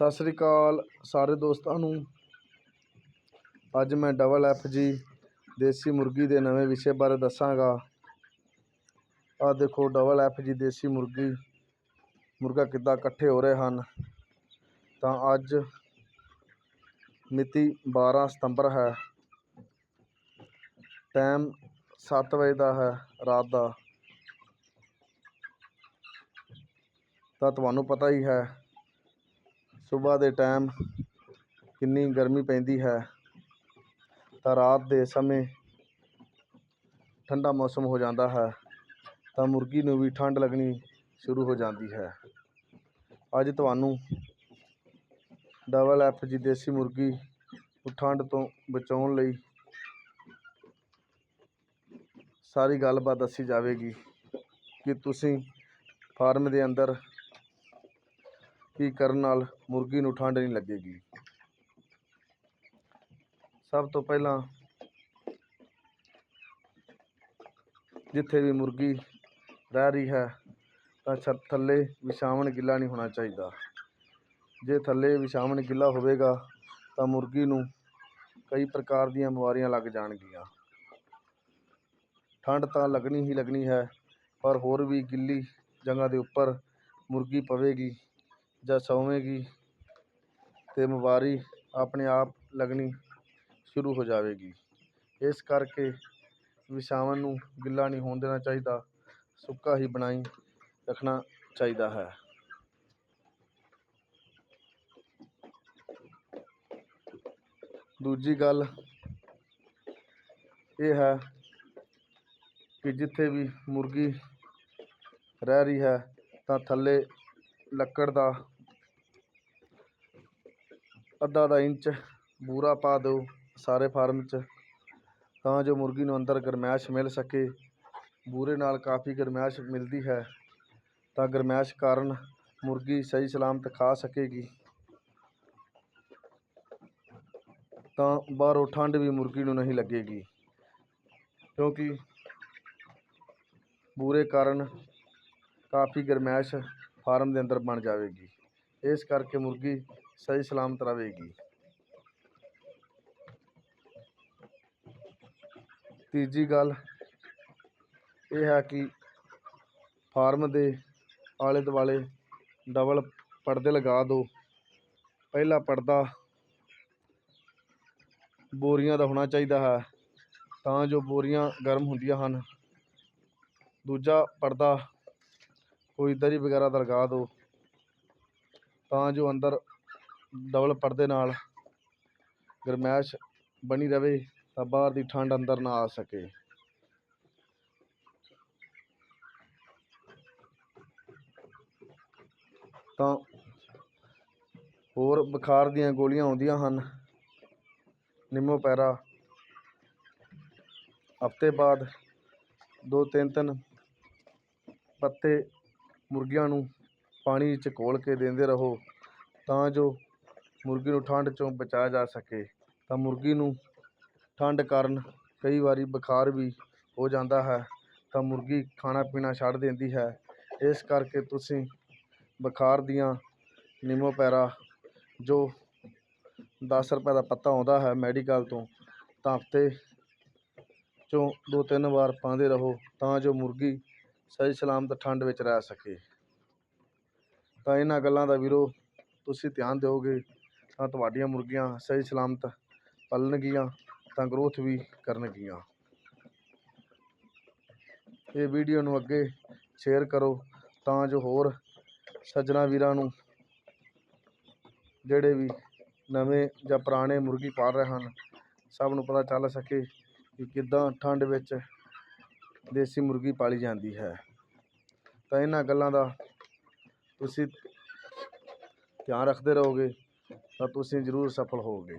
ਸਤਿ ਸ੍ਰੀ ਅਕਾਲ ਸਾਰੇ ਦੋਸਤਾਂ ਨੂੰ। ਅੱਜ ਮੈਂ ਡਬਲ ਐਫ ਜੀ, ਦੇਸੀ ਮੁਰਗੀ ਦੇ ਨਵੇਂ ਵਿਸ਼ੇ ਬਾਰੇ ਦੱਸਾਂਗਾ। ਆਹ ਦੇਖੋ ਡਬਲ ਐਫ ਜੀ ਦੇਸੀ ਮੁਰਗੀ, ਮੁਰਗਾ ਕਿੱਦਾਂ ਇਕੱਠੇ ਹੋ ਰਹੇ ਹਨ। ਤਾਂ ਅੱਜ ਮਿਤੀ 12 ਸਤੰਬਰ ਹੈ। ਟਾਈਮ 7 ਵਜੇ ਦਾ ਹੈ ਰਾਤ ਦਾ। ਤਾਂ ਤੁਹਾਨੂੰ ਪਤਾ ਹੀ ਹੈ ਸਵੇਰ ਦੇ ਟਾਈਮ ਕਿੰਨੀ ਗਰਮੀ ਪੈਂਦੀ ਹੈ ਤਾਂ ਰਾਤ ਦੇ ਸਮੇਂ ਠੰਡਾ ਮੌਸਮ ਹੋ ਜਾਂਦਾ ਹੈ ਤਾਂ ਮੁਰਗੀ ਨੂੰ ਵੀ ਠੰਡ ਲੱਗਣੀ ਸ਼ੁਰੂ ਹੋ ਜਾਂਦੀ ਹੈ। ਅੱਜ ਤੁਹਾਨੂੰ ਡਬਲ ਐਫ ਜੀ ਦੇਸੀ ਮੁਰਗੀ ਠੰਡ ਤੋਂ ਬਚਾਉਣ ਲਈ ਸਾਰੀ ਗੱਲਬਾਤ ਦੱਸੀ ਜਾਵੇਗੀ ਕਿ ਤੁਸੀਂ ਫਾਰਮ ਦੇ ਅੰਦਰ ਕੀ ਕਰਨ ਨਾਲ ਮੁਰਗੀ ਨੂੰ ਠੰਡ ਨਹੀਂ ਲੱਗੇਗੀ? ਸਭ ਤੋਂ ਪਹਿਲਾਂ ਜਿੱਥੇ ਵੀ ਮੁਰਗੀ ਰਹਿ ਰਹੀ ਹੈ, ਤਾਂ ਛੱਤ ਥੱਲੇ ਵਿਛਾਵਣ ਗਿੱਲਾ ਨਹੀਂ ਹੋਣਾ ਚਾਹੀਦਾ। ਜੇ ਥੱਲੇ ਵਿਛਾਵਣ ਗਿੱਲਾ ਹੋਵੇਗਾ, ਤਾਂ ਮੁਰਗੀ ਨੂੰ ਕਈ ਪ੍ਰਕਾਰ ਦੀਆਂ ਬਿਮਾਰੀਆਂ ਲੱਗ ਜਾਣਗੀਆਂ। ਠੰਡ ਤਾਂ ਲੱਗਣੀ ਹੀ ਲੱਗਣੀ ਹੈ, ਪਰ ਹੋਰ ਵੀ ਗਿੱਲੀ ਜਗ੍ਹਾ ਦੇ ਉੱਪਰ ਮੁਰਗੀ ਪਵੇਗੀ। ਜਾਂ ਸੌਵੇਗੀ ਅਤੇ ਬਿਮਾਰੀ ਆਪਣੇ ਆਪ ਲੱਗਣੀ ਸ਼ੁਰੂ ਹੋ ਜਾਵੇਗੀ। ਇਸ ਕਰਕੇ ਵਿਛਾਵਣ ਨੂੰ ਗਿੱਲਾ ਨਹੀਂ ਹੋਣ ਦੇਣਾ ਚਾਹੀਦਾ, ਸੁੱਕਾ ਹੀ ਬਣਾਈ ਰੱਖਣਾ ਚਾਹੀਦਾ ਹੈ। ਦੂਜੀ ਗੱਲ ਇਹ ਹੈ ਕਿ ਜਿੱਥੇ ਵੀ ਮੁਰਗੀ ਰਹਿ ਰਹੀ ਹੈ ਤਾਂ ਥੱਲੇ ਲੱਕੜ ਦਾ ਅੱਧਾ ਅੱਧਾ ਇੰਚ ਬੂਰਾ ਪਾ ਦਿਓ ਸਾਰੇ ਫਾਰਮ 'ਚ, ਤਾਂ ਜੋ ਮੁਰਗੀ ਨੂੰ ਅੰਦਰ ਗਰਮੈਸ਼ ਮਿਲ ਸਕੇ। ਬੂਰੇ ਨਾਲ ਕਾਫੀ ਗਰਮੈਸ਼ ਮਿਲਦੀ ਹੈ, ਤਾਂ ਗਰਮੈਸ਼ ਕਾਰਨ ਮੁਰਗੀ ਸਹੀ ਸਲਾਮਤ ਖਾ ਸਕੇਗੀ। ਤਾਂ ਬਾਹਰੋਂ ਠੰਡ ਵੀ ਮੁਰਗੀ ਨੂੰ ਨਹੀਂ ਲੱਗੇਗੀ, ਕਿਉਂਕਿ ਬੂਰੇ ਕਾਰਨ ਕਾਫੀ ਗਰਮੈਸ਼ ਫਾਰਮ ਦੇ ਅੰਦਰ ਬਣ ਜਾਵੇਗੀ। ਇਸ ਕਰਕੇ ਮੁਰਗੀ ਸਹੀ ਸਲਾਮਤ ਰਹੇਗੀ। ਤੀਜੀ ਗੱਲ ਇਹ ਹੈ ਕਿ ਫਾਰਮ ਦੇ ਆਲੇ ਦੁਆਲੇ ਡਬਲ ਪਰਦੇ ਲਗਾ ਦਿਓ ਪਹਿਲਾ ਪਰਦਾ ਬੋਰੀਆਂ ਦਾ ਹੋਣਾ ਚਾਹੀਦਾ ਹੈ, ਤਾਂ ਜੋ ਬੋਰੀਆਂ ਗਰਮ ਹੁੰਦੀਆਂ ਹਨ। ਦੂਜਾ ਪਰਦਾ ਕੋਈ ਦਰੀ ਵਗੈਰਾ ਦਾ ਲਗਾ ਦਿਓ ਤਾਂ ਜੋ ਅੰਦਰ ਡਬਲ ਪਰਦੇ ਨਾਲ ਗਰਮੈਸ਼ ਬਣੀ ਰਵੇ ਤਾਂ ਬਾਹਰ ਦੀ ਠੰਡ ਅੰਦਰ ਨਾ ਆ ਸਕੇ। ਤਾਂ ਹੋਰ ਬੁਖਾਰ ਦੀਆਂ ਗੋਲੀਆਂ ਆਉਂਦੀਆਂ ਹਨ। ਨਿੰਮੋ ਪੈਰਾ। ਹਫ਼ਤੇ ਬਾਅਦ ਦੋ ਤਿੰਨ ਤਿੰਨ ਪੱਤੇ ਮੁਰਗੀਆਂ ਨੂੰ ਪਾਣੀ ਵਿੱਚ ਘੋਲ ਕੇ ਦਿੰਦੇ ਰਹੋ ਤਾਂ ਜੋ ਮੁਰਗੀ ਨੂੰ ਠੰਡ 'ਚੋਂ ਬਚਾਇਆ ਜਾ ਸਕੇ, ਤਾਂ ਮੁਰਗੀ ਨੂੰ ਠੰਡ ਕਾਰਨ ਕਈ ਵਾਰੀ ਬੁਖਾਰ ਵੀ ਹੋ ਜਾਂਦਾ ਹੈ, ਤਾਂ ਮੁਰਗੀ ਖਾਣਾ ਪੀਣਾ ਛੱਡ ਦਿੰਦੀ ਹੈ। ਇਸ ਕਰਕੇ ਤੁਸੀਂ ਬੁਖਾਰ ਦੀਆਂ ਨਿੰਮੋ ਪੈਰਾ, ਜੋ ਦਸ ਰੁਪਏ ਦਾ ਪੱਤਾ ਆਉਂਦਾ ਹੈ ਮੈਡੀਕਲ ਤੋਂ, ਤਾਂ ਹਫ਼ਤੇ 'ਚੋਂ ਦੋ ਤਿੰਨ ਵਾਰ ਪਾਉਂਦੇ ਰਹੋ, ਤਾਂ ਜੋ ਮੁਰਗੀ ਸਹੀ ਸਲਾਮਤ ਠੰਡ ਵਿੱਚ ਰਹਿ ਸਕੇ। ਤਾਂ ਇਹਨਾਂ ਗੱਲਾਂ ਦਾ ਵੀਰੋ, ਤੁਸੀਂ ਧਿਆਨ ਦਿਓਗੇ। ਤਾਂ ਤੁਹਾਡੀਆਂ ਮੁਰਗੀਆਂ ਸਹੀ ਸਲਾਮਤ ਪਲਣਗੀਆਂ, ਤਾਂ ਗਰੋਥ ਵੀ ਕਰਨਗੀਆਂ। ਇਹ ਵੀਡੀਓ ਨੂੰ ਅੱਗੇ ਸ਼ੇਅਰ ਕਰੋ, ਤਾਂ ਜੋ ਹੋਰ ਸੱਜਣਾ ਵੀਰਾਂ ਨੂੰ ਜਿਹੜੇ ਵੀ ਨਵੇਂ ਜਾਂ ਪੁਰਾਣੇ ਮੁਰਗੀ ਪਾਲ ਰਹੇ ਹਨ, ਸਭ ਨੂੰ ਪਤਾ ਚੱਲ ਸਕੇ ਕਿ ਕਿੱਦਾਂ ਠੰਡ ਵਿੱਚ ਦੇਸੀ ਮੁਰਗੀ ਪਾਲੀ ਜਾਂਦੀ ਹੈ। ਤਾਂ ਇਹਨਾਂ ਗੱਲਾਂ ਦਾ ਤੁਸੀਂ ਧਿਆਨ ਰੱਖਦੇ ਰਹੋਗੇ। ਤਾਂ ਤੁਸੀਂ ਜ਼ਰੂਰ ਸਫਲ ਹੋਵੋਗੇ।